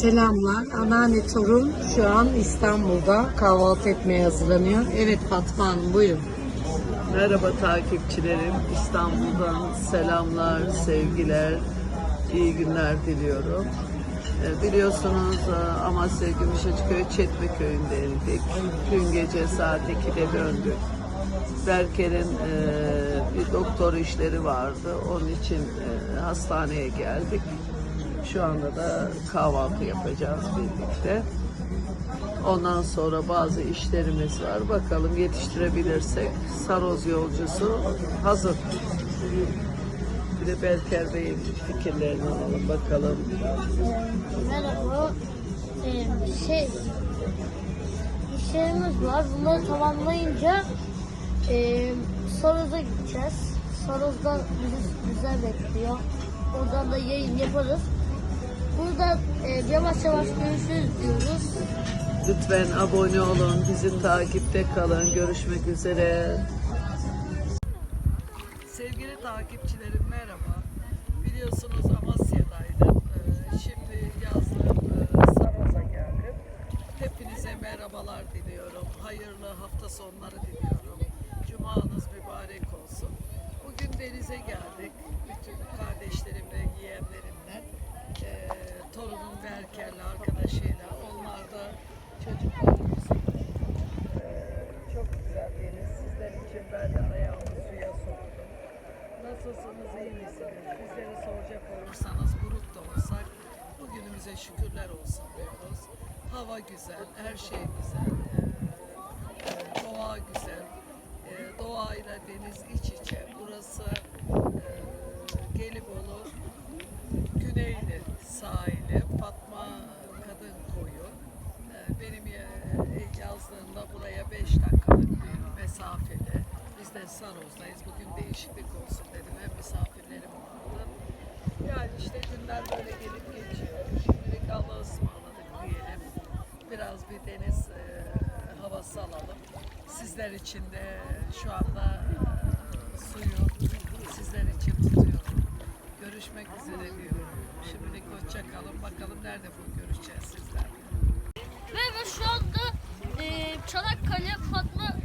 Selamlar. Anneanne torun şu an İstanbul'da kahvaltı etmeye hazırlanıyor. Evet Fatma Hanım buyurun. Merhaba takipçilerim. İstanbul'dan selamlar, sevgiler, iyi günler diliyorum. Ee, Biliyorsunuz e, Amasya Gümüşhacıköy Çetme köyündeydik. Dün gece saat 2'de döndük. Berker'in e, bir doktor işleri vardı. Onun için e, hastaneye geldik. Şu anda da kahvaltı yapacağız birlikte. Ondan sonra bazı işlerimiz var. Bakalım yetiştirebilirsek Saroz yolcusu hazır. Bir de Berker Bey'in fikirlerini alalım bakalım. Merhaba. Ee, şey, işlerimiz var. Bunları tamamlayınca e, Saroz'a gideceğiz. Saroz'da bizi güzel bekliyor. Oradan da yayın yaparız. Burada e, yavaş yavaş görüşürüz diyoruz. Lütfen abone olun, bizi takipte kalın. Görüşmek üzere. Sevgili takipçilerim merhaba. Biliyorsunuz Amasya'daydım. Ee, Şimdi yazdım e, geldim. Hepinize merhabalar diliyorum. Hayırlı hafta sonları diliyorum. Cumanız mübarek olsun. Bugün denize geldik. Bütün kardeşlerimle, yeğenlerimle. Ee, torunum Berker'le, arkadaşıyla. Onlar da çocuklarımız. Çok güzel deniz. Sizler için ben de ayağımı suya soktum. Nasılsınız, iyi misiniz? Bizleri soracak olursanız grup da olsak bugünümüze şükürler olsun diyoruz. Hava güzel, her şey güzel. Ee, doğa güzel. Ee, doğayla deniz iç içe. Burası e, Gelibolu Güneyli sahili Saroz'dayız. Bugün değişiklik olsun dedim. Hem misafirlerim vardı. Yani işte günler böyle gelip geçiyor. Şimdilik Allah'a ısmarladık diyelim. Biraz bir deniz e, havası alalım. Sizler için de şu anda e, suyu sizler için tutuyorum. Görüşmek üzere diyorum. Şimdilik hoşça kalın. Bakalım nerede bu görüşeceğiz sizlerle. Ve, ve şu anda e, Çanakkale Fatma